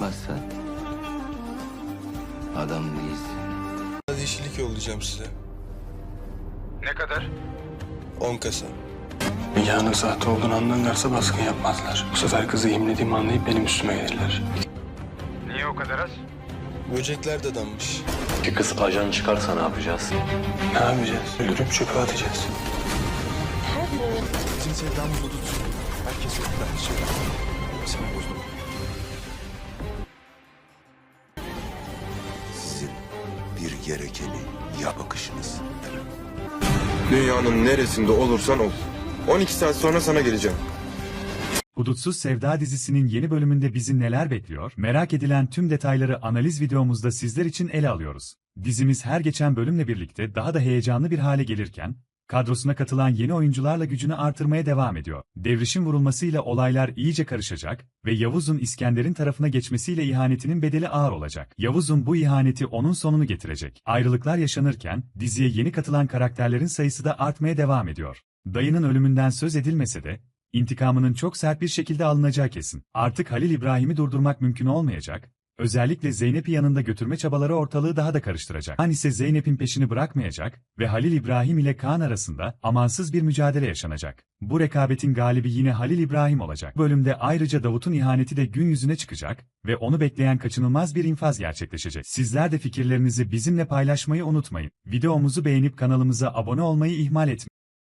yapmazsan adam değilsin. Biraz yeşillik yollayacağım size. Ne kadar? 10 kasa. Nikahının sahte olduğunu anlarlarsa baskın yapmazlar. Bu sefer kızı imlediğimi anlayıp benim üstüme gelirler. Niye o kadar az? Böcekler de danmış. Bir kız ajan çıkarsa ne yapacağız? Ne yapacağız? Öldürüp çöpe atacağız. Sevdamız o tutsun. Herkes yok ben şey Sen bozdun. Gerekeni ya bakışınız. Dünyanın neresinde olursan ol. 12 saat sonra sana geleceğim. Hudutsuz Sevda dizisinin yeni bölümünde bizi neler bekliyor? Merak edilen tüm detayları analiz videomuzda sizler için ele alıyoruz. Dizimiz her geçen bölümle birlikte daha da heyecanlı bir hale gelirken, kadrosuna katılan yeni oyuncularla gücünü artırmaya devam ediyor. Devrişin vurulmasıyla olaylar iyice karışacak ve Yavuz'un İskender'in tarafına geçmesiyle ihanetinin bedeli ağır olacak. Yavuz'un bu ihaneti onun sonunu getirecek. Ayrılıklar yaşanırken, diziye yeni katılan karakterlerin sayısı da artmaya devam ediyor. Dayının ölümünden söz edilmese de, İntikamının çok sert bir şekilde alınacağı kesin. Artık Halil İbrahim'i durdurmak mümkün olmayacak. Özellikle Zeynep'i yanında götürme çabaları ortalığı daha da karıştıracak. Han ise Zeynep'in peşini bırakmayacak ve Halil İbrahim ile Kaan arasında amansız bir mücadele yaşanacak. Bu rekabetin galibi yine Halil İbrahim olacak. Bu bölümde ayrıca Davut'un ihaneti de gün yüzüne çıkacak ve onu bekleyen kaçınılmaz bir infaz gerçekleşecek. Sizler de fikirlerinizi bizimle paylaşmayı unutmayın. Videomuzu beğenip kanalımıza abone olmayı ihmal etmeyin.